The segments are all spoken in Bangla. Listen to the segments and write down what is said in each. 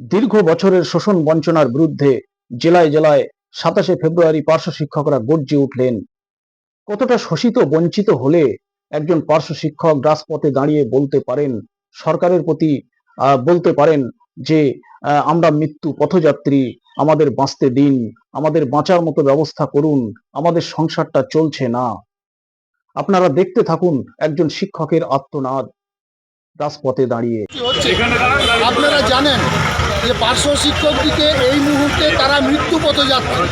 দীর্ঘ বছরের শোষণ বঞ্চনার বিরুদ্ধে জেলায় জেলায় সাতাশে ফেব্রুয়ারি পার্শ্ব শিক্ষকরা গর্জে উঠলেন। কতটা শোষিত, বঞ্চিত হলে একজন পার্শ্ব শিক্ষক রাজপথে দাঁড়িয়ে বলতে পারেন, সরকারের প্রতি বলতে পারেন যে আমরা মৃত্যু পথযাত্রী, আমাদের বাঁচতে দিন, আমাদের বাঁচার মতো ব্যবস্থা করুন, আমাদের সংসারটা চলছে না। আপনারা দেখতে থাকুন একজন শিক্ষকের আত্মনাদ রাজপথে দাঁড়িয়ে। আপনারা জানেন যে পার্শ্ব শিক্ষকদিকে এই মুহূর্তে তারা মৃত্যু পথযাত্রী।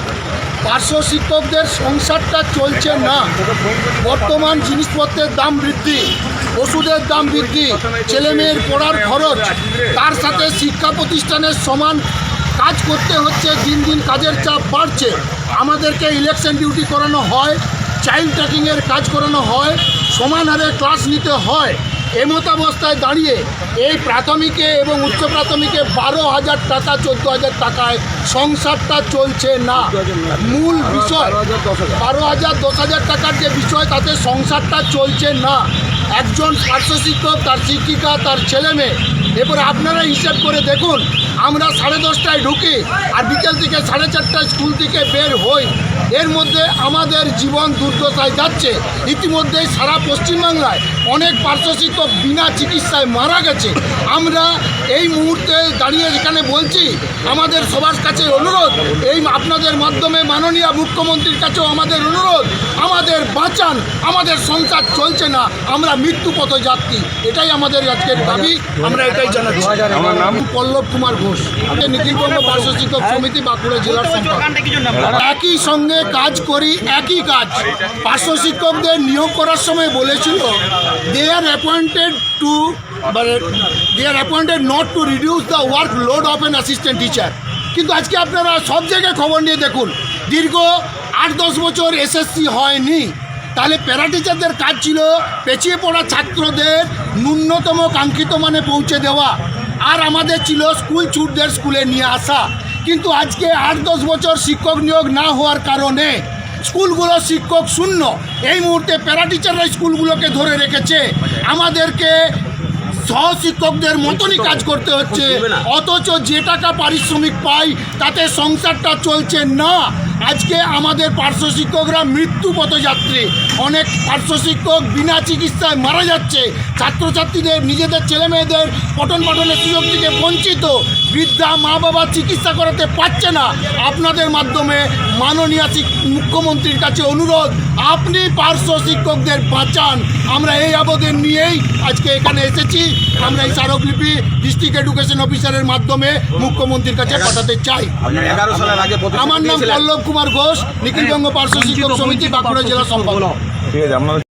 পার্শ্ব শিক্ষকদের সংসারটা চলছে না। বর্তমান জিনিসপত্রের দাম বৃদ্ধি, ওষুধের দাম বৃদ্ধি ছেলে মেয়ের পড়ার খরচ, তার সাথে শিক্ষা প্রতিষ্ঠানের সমান কাজ করতে হচ্ছে, দিন দিন কাজের চাপ বাড়ছে। আমাদেরকে ইলেকশন ডিউটি করানো হয় চাইল্ড ট্র্যাকিংয়ের কাজ করানো হয়, সমান হারে ক্লাস নিতে হয়। এমতাবস্থায় দাঁড়িয়ে এই প্রাথমিকে এবং উচ্চ প্রাথমিকে বারো হাজার টাকা চোদ্দ হাজার টাকায় সংসারটা চলছে না। মূল বিষয় বারো হাজার দশ হাজার টাকার যে বিষয় তাতে সংসারটা চলছে না। একজন পার্শ্ব শিক্ষক তার শিক্ষিকা তার ছেলে মেয়ে এরপরে আপনারা হিসাব করে দেখুন, আমরা সাড়ে দশটায় ঢুকি আর বিকেল থেকে সাড়ে চারটায় স্কুল থেকে বের হই। এর মধ্যে আমাদের জীবন দুর্দশায় যাচ্ছে। ইতিমধ্যেই সারা পশ্চিমবাংলায় অনেক পার্শ্বশিক্ষক বিনা চিকিৎসায় মারা গেছে। আমরা এই মুহূর্তে দাঁড়িয়ে এখানে বলছি আমাদের সবার কাছে অনুরোধ এই আপনাদের মাধ্যমে মাননীয় মুখ্যমন্ত্রীর কাছেও আমাদের অনুরোধ আমাদের বাঁচান আমাদের সংসার চলছে না আমরা মৃত্যু পথ যাত্রী এটাই আমাদের আজকের দাবি আমরা এটাই জানাচ্ছি। আমার নাম? পল্লব কুমার ঘোষ। নিখিলবঙ্গ পার্শ্ব শিক্ষক সমিতি বাঁকুড়া জেলার একই সঙ্গে কাজ করি একই কাজ। পার্শ্ব শিক্ষকদের নিয়োগ করার সময় বলেছিল they are appointed to they are appointed not to reduce the workload of an assistant teacher কিন্তু আজকে আপনারা সব জায়গায় খবর নিয়ে দেখুন, দীর্ঘ আট দশ বছর এসএসসি হয়নি। তাহলে প্যারা টিচারদের কাজ ছিল পেছিয়ে পড়া ছাত্রদের ন্যূনতম কাঙ্ক্ষিত মানে পৌঁছে দেওয়া। আর আমাদের ছিল স্কুল ছুটদের স্কুলে নিয়ে আসা। কিন্তু আজকে আট দশ বছর শিক্ষক নিয়োগ না হওয়ার কারণে স্কুলগুলো শিক্ষক শূন্য। এই মুহূর্তে প্যারা টিচাররা স্কুলগুলোকে ধরে রেখেছে। আমাদেরকে সহশিক্ষকদের মতনই কাজ করতে হচ্ছে। অথচ যে টাকা পারিশ্রমিক পাই তাতে সংসারটা চলছে না। আজকে আমাদের পার্শ্ব শিক্ষকরা মৃত্যু পথযাত্রী। অনেক পার্শ্ব শিক্ষক বিনা চিকিৎসায় মারা যাচ্ছে। ছাত্রছাত্রীদের নিজেদের ছেলে মেয়েদের পঠন পাঠনের সুযোগ থেকে বঞ্চিত। বৃদ্ধা মা বাবা চিকিৎসা করাতে পারছে না। আপনাদের মাধ্যমে মাননীয় মুখ্যমন্ত্রীর কাছে অনুরোধ আপনি পার্শ্ব শিক্ষকদের বাঁচান। আমরা এই আবেদন নিয়েই আজকে এখানে এসেছি। আমরা এই স্মারকলিপি ডিস্ট্রিক্ট এডুকেশন অফিসারের মাধ্যমে মুখ্যমন্ত্রীর কাছে পাঠাতে চাই। আমার নাম পল্লব কুমার ঘোষ নিখিলবঙ্গ পার্শ্ব শিক্ষক সমিতি বাঁকুড়া জেলা সম্পাদক। ঠিক আছে আপনার